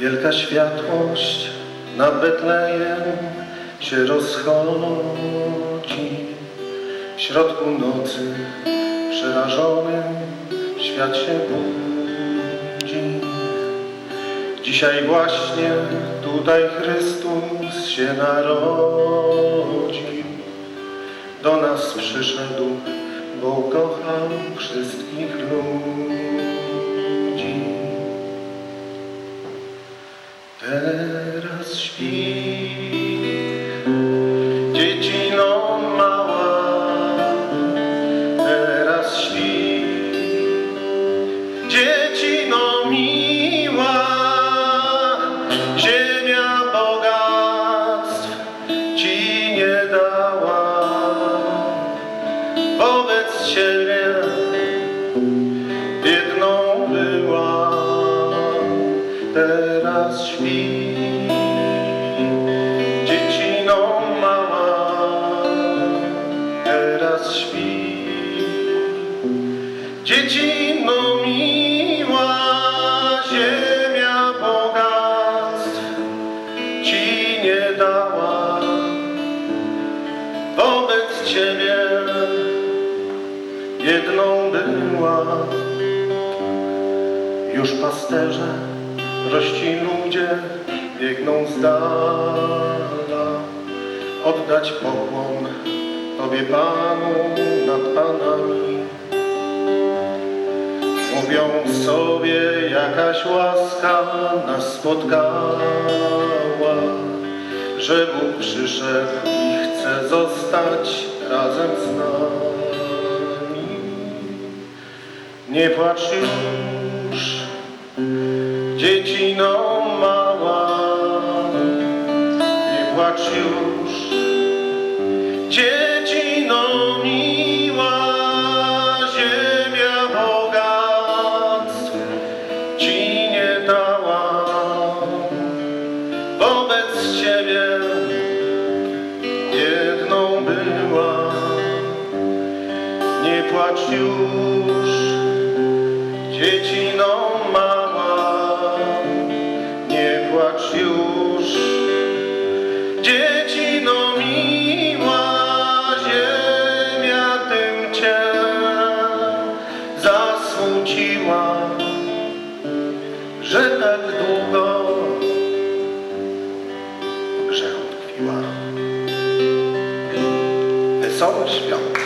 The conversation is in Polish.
Wielka światłość na Betlejem się rozchodzi. W środku nocy przerażonym świat się budzi. Dzisiaj właśnie tutaj Chrystus się narodził. Do nas przyszedł, bo kochał wszystkich ludzi. Jesus. Dziecino miła, ziemia bogactw ci nie dała. Wobec ciebie jedną była. Już pasterze, rości ludzie biegną z dala oddać pokłon Tobie Panu nad Panami. Mówią sobie, jakaś łaska nas spotkała, że Bóg przyszedł i chce zostać razem z nami. Nie płacz już, dziecino mała, nie płacz już, Ciebie jedną była, nie płacz już, dziecino mała, nie płacz już, dziecino miła, ziemia tym cię zasmuciła, że tak długo you are. It's always.